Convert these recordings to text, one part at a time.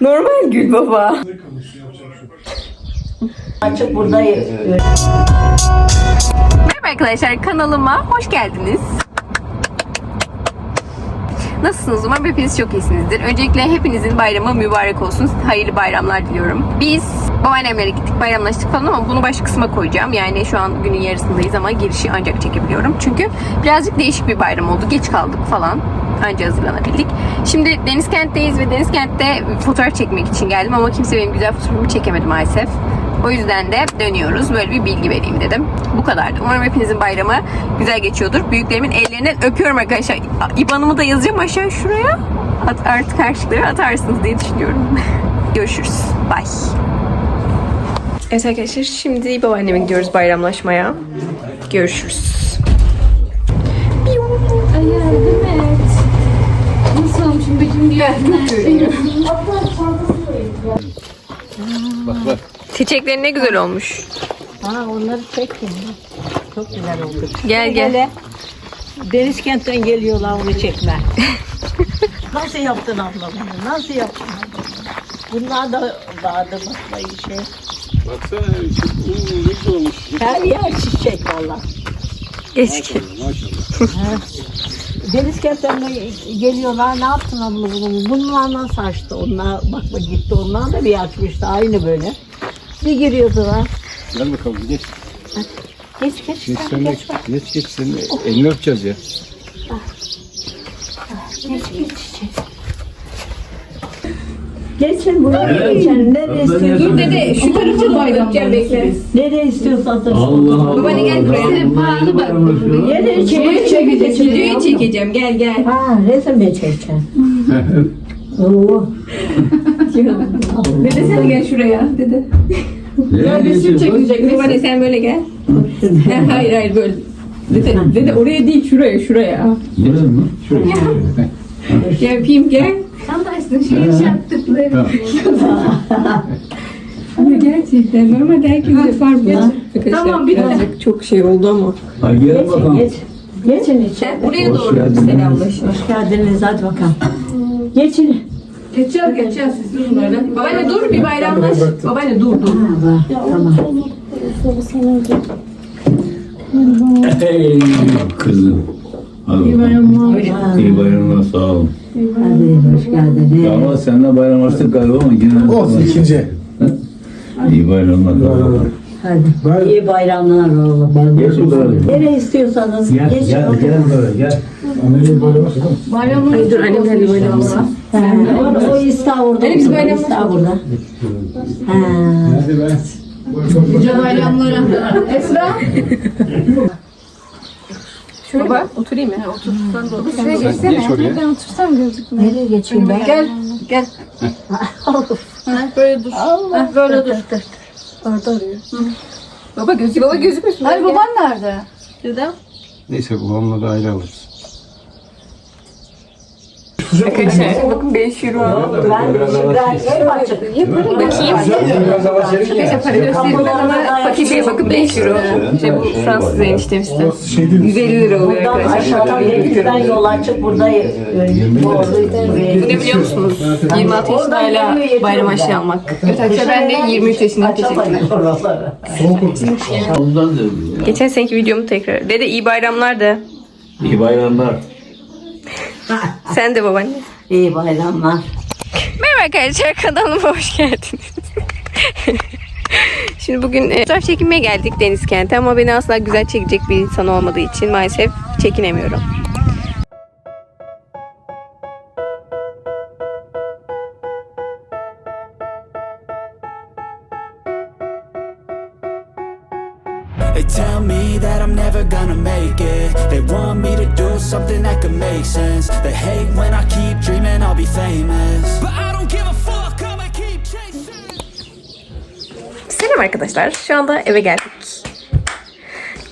Normal gül baba. Açık buradayım. Merhaba arkadaşlar kanalıma hoş geldiniz. Nasılsınız? Umarım hepiniz çok iyisinizdir. Öncelikle hepinizin bayramı mübarek olsun. Hayırlı bayramlar diliyorum. Biz babaannemlere gittik, bayramlaştık falan ama bunu başka kısma koyacağım. Yani şu an günün yarısındayız ama girişi ancak çekebiliyorum. Çünkü birazcık değişik bir bayram oldu. Geç kaldık falan. Anca hazırlanabildik. Şimdi Denizkent'teyiz ve Denizkent'te fotoğraf çekmek için geldim ama kimse benim güzel fotoğrafımı çekemedi maalesef. O yüzden de dönüyoruz. Böyle bir bilgi vereyim dedim. Bu kadardı. Umarım hepinizin bayramı güzel geçiyordur. Büyüklerimin ellerinden öpüyorum arkadaşlar. İban'ımı da yazacağım aşağı şuraya. At, artık harçlıkları atarsınız diye düşünüyorum. Görüşürüz. Bye. Evet arkadaşlar şimdi babaanneme gidiyoruz bayramlaşmaya. Görüşürüz. Çiçekleri ne güzel olmuş. Ha onları çektim. Çok güzel oldu. Gel gel. Deniz kentten geliyorlar onu çekme. Nasıl yaptın abla bunu? Nasıl yaptın abla bunu? Bunlar da vardı bakmayı şey. Baksana uuu ne güzel olmuş. Her yer çiçek valla. Geç gel. Maşallah. Deniz de geliyorlar ne yaptın abla bunu? Bunlar nasıl açtı? Onlar bakma gitti onlar da bir açmıştı aynı böyle. Bir giriyordular. Gel bakalım geç. Geç geç. Geç sen sen de geç bak. geç geç senin elini öpeceğiz ya. Geç geç çiçek. Geçin buraya geçin. Nereye istiyorsun? Dede şu tarafı bayramlayacağım bekle. Nereye istiyorsan da. Babaanne gel buraya. Pahalı bak. Nereye çekecek? çekecek. Videoyu çekeceğim gel gel. Ha resim mi çekeceksin? Oo. Dede sen gel şuraya dede. Ya resim çekecek. Babaanne sen böyle gel. hayır hayır böyle. Dede, dede oraya değil şuraya şuraya. Buraya mı? Şuraya. Gel yapayım gel. Ama gerçekten normalde herkes yapar bunu. Tamam bir birazcık çok şey oldu ama. Hadi gel bakalım. Geç. Geçin içeri. Buraya Hoş doğru geldin. selamlaşın. Hoş geldiniz hadi bakalım. Geçin. Geçeceğiz geçeceğiz siz durun öyle. Babaanne dur bir bayramlaş. Babaanne dur dur. Tamam. Hey kızım. Hadi İyi bayramlar. İyi bayramlar hoş geldiniz. Ya ama seninle bayramlaştık galiba ama yine. Olsun ikinci. İyi bayramlar sağ olun. Hadi. İyi bayramlar oğlum. Ben Geç. Nereye istiyorsanız Gel geçin. gel oturun. gel böyle gel. Anneciğim bayramı? Hayır dur annem geldi bayramlasın. Ha, o, İstanbul'da. Oturuyor, bayramlaştık. İstanbul'da. Ha. Hadi ben. Nice bayramlara. Esra. Şöyle Baba oturayım mı? Otursan da olur. Şuraya geçsene. Geç oraya. Nereye geçeyim ben? Gel. Gel. böyle dur. Heh, böyle dur. Orada arıyor. Baba gözü baba gözükmüyorsun. Hayır baban nerede? Dedem. Neyse babamla da ayrı alırız. Arkadaşlar bakın 5 euro. Ben, ben ev açık. Bakayım. Biraz hava serin ya. Arkadaşlar para göstereyim ama fakir beye bakın 5 euro. İşte bu Fransız şey değil mi? 150 lira oluyor Buradan arkadaşlar. aşağıdan denizden yol açık burada e, Bu ne biliyor musunuz? 26 yaşında hala bayram aşığı almak. Evet arkadaşlar ben de 23 yaşındayım. Öyle ya. Geçen seneki videomu tekrar. Dede iyi bayramlar da. İyi bayramlar. Sen de babaanne. İyi bayramlar. Merhaba arkadaşlar kanalıma hoş geldiniz. Şimdi bugün e, fotoğraf çekinmeye geldik Deniz Kent'e ama beni asla güzel çekecek bir insan olmadığı için maalesef çekinemiyorum. Tell me that I'm never gonna make it They want me to do something that could make sense They hate when I keep dreaming I'll be famous But I don't give a fuck, I'ma keep chasing Selam arkadaşlar. Şu anda eve geldik.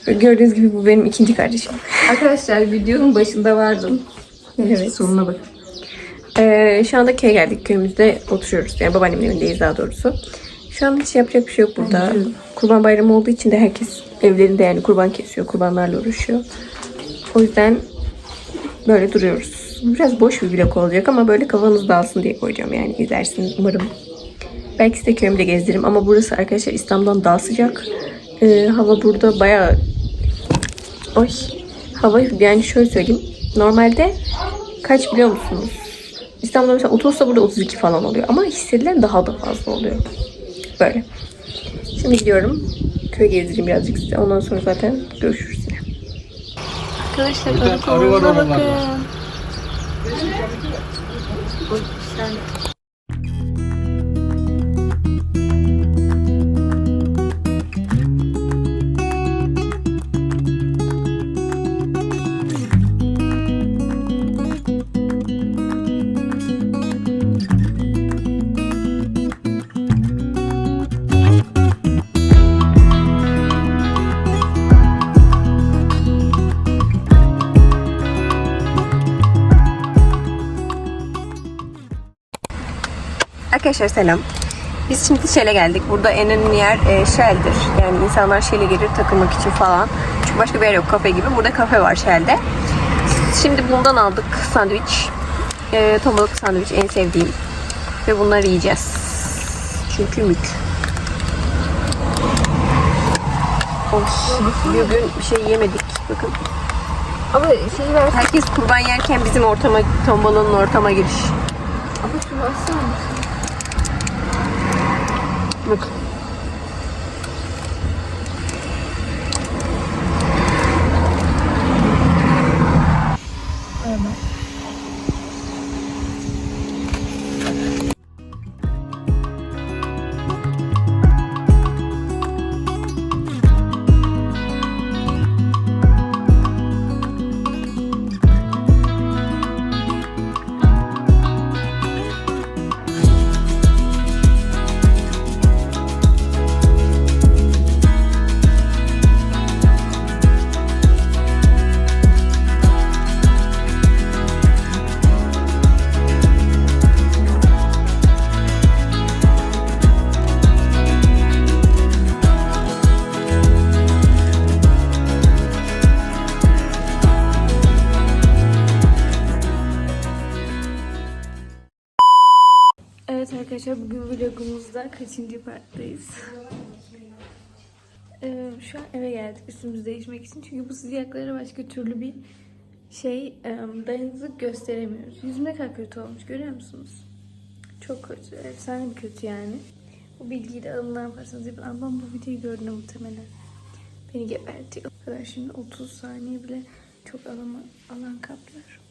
Gördüğünüz gibi bu benim ikinci kardeşim. Arkadaşlar videonun başında vardım. Evet. Sonuna bakın. Ee, şu anda köye geldik. Köyümüzde oturuyoruz. Yani babaannemin evindeyiz daha doğrusu. Şu an hiç yapacak bir şey yok burada. Kurban bayramı olduğu için de herkes evlerinde yani kurban kesiyor. Kurbanlarla uğraşıyor. O yüzden böyle duruyoruz. Biraz boş bir vlog olacak ama böyle kafanız dağılsın diye koyacağım yani izlersiniz umarım. Belki size köyümü de gezdiririm ama burası arkadaşlar İstanbul'dan daha sıcak. Ee, hava burada bayağı... Oy. Hava yani şöyle söyleyeyim. Normalde kaç biliyor musunuz? İstanbul'da mesela 30'sa burada 32 falan oluyor. Ama hissedilen daha da fazla oluyor. Böyle. Şimdi gidiyorum. Köy gezdireyim birazcık size. Ondan sonra zaten görüşürüz yine. Arkadaşlar arı bakın. Arkadaşlar selam. Biz şimdi Shell'e geldik. Burada en önemli yer e, Shell'dir. Yani insanlar Shell'e gelir takılmak için falan. Çünkü başka bir yer yok kafe gibi. Burada kafe var Shell'de. Şimdi bundan aldık sandviç. E, ton balıklı sandviç en sevdiğim. Ve bunları yiyeceğiz. Çünkü mük. Bugün bir şey yemedik. Bakın. Ama şeyi ver. Herkes kurban yerken bizim ortama, ton balığının ortama giriş. Ama şu baksana. Bak. Evet arkadaşlar bugün vlogumuzda kaçıncı parttayız? Ee, şu an eve geldik üstümüzü değişmek için çünkü bu sıcaklara başka türlü bir şey e, dayanıklılık gösteremiyoruz. Yüzüm ne kadar kötü olmuş görüyor musunuz? Çok kötü, efsane bir kötü yani. Bu bilgiyi de alın ne yaparsanız yapın. Ablam bu videoyu gördüğünde muhtemelen beni gebertiyor. O şimdi 30 saniye bile çok alama, alan kaplar.